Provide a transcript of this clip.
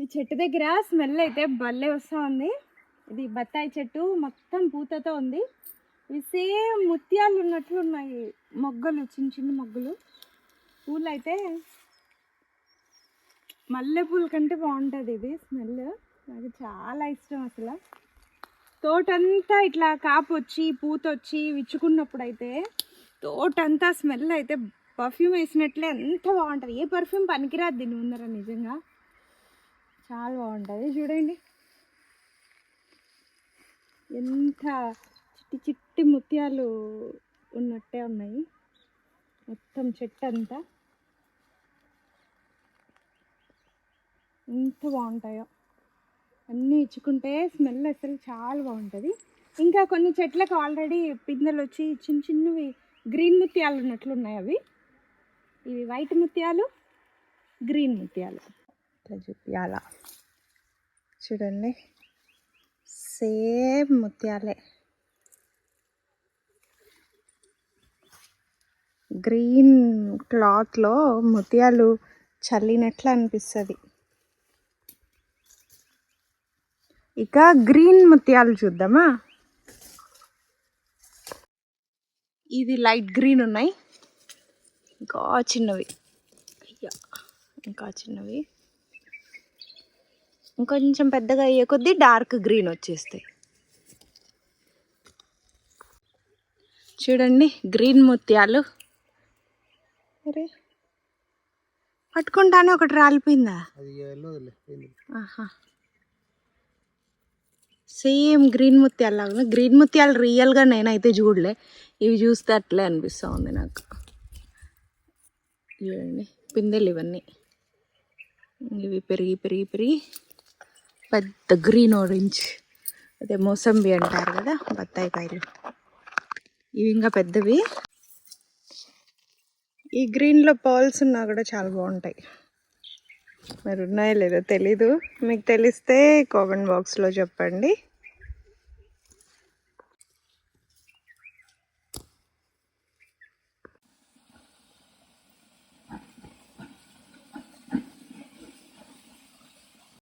ఈ చెట్టు దగ్గర స్మెల్ అయితే భలే వస్తూ ఉంది ఇది బత్తాయి చెట్టు మొత్తం పూతతో ఉంది. ఇవి సేమ్ ముత్యాలు ఉన్నట్లు ఉన్నాయి. మొగ్గలు చిన్న చిన్న మొగ్గలు. పూలు అయితే మల్లెపూల కంటే బాగుంటుంది ఇది స్మెల్. నాకు చాలా ఇష్టం అసలు. తోటంతా ఇట్లా కాపు వచ్చి పూత వచ్చి విచ్చుకున్నప్పుడు అయితే తోటంతా స్మెల్ అయితే పర్ఫ్యూమ్ వేసినట్లే ఎంత బాగుంటుంది. ఏ పర్ఫ్యూమ్ పనికిరాదు దీని ముందర నిజంగా. చాలా బాగుంటుంది. చూడండి. ఎంత చిట్టి చిట్టి ముత్యాలు ఉన్నట్టే ఉన్నాయి. మొత్తం చెట్టు అంతా. ఎంత బాగుంటాయో. అన్నీ ఇచ్చుకుంటే స్మెల్ అసలు చాలా బాగుంటుంది. ఇంకా కొన్ని చెట్లకు ఆల్రెడీ పిందెలు వచ్చి చిన్న చిన్నవి గ్రీన్ ముత్యాలు ఉన్నట్లు ఉన్నాయి అవి. ఇవి వైట్ ముత్యాలు గ్రీన్ ముత్యాలు. ఇట్లా చూపియాల. చూడండి. సేమ్ ముత్యాలే. గ్రీన్ క్లాత్లో ముత్యాలు చల్లినట్లు అనిపిస్తుంది. ఇక గ్రీన్ ముత్యాలు చూద్దామా? ఇది లైట్ గ్రీన్ ఉన్నాయి. ఇంకా చిన్నవి. అయ్యా ఇంకా చిన్నవి. ఇంకొంచెం పెద్దగా అయ్యే కొద్దీ డార్క్ గ్రీన్ వచ్చేస్తాయి. చూడండి గ్రీన్ ముత్యాలు. అరే పట్టుకుంటానే ఒకటి రాలిపోయిందా? సేమ్ గ్రీన్ ముత్యాలు లాగా గ్రీన్ ముత్యాలు రియల్గా నేనైతే చూడలే. ఇవి చూస్తే అట్లే అనిపిస్తూ ఉంది నాకు చూడండి పిందెలు ఇవన్నీ. ఇవి పెరిగి పెరిగి పెరిగి. పెద్ద గ్రీన్ ఆరెంజ్ అదే మోసంబి అంటారు కదా బత్తాయి కాయలు. ఇవి ఇంకా పెద్దవి. ఈ గ్రీన్లో పర్ల్స్ ఉన్నా కూడా చాలా బాగుంటాయి. మరి ఉన్నాయో లేదో తెలీదు. మీకు తెలిస్తే కామెంట్ బాక్స్లో చెప్పండి.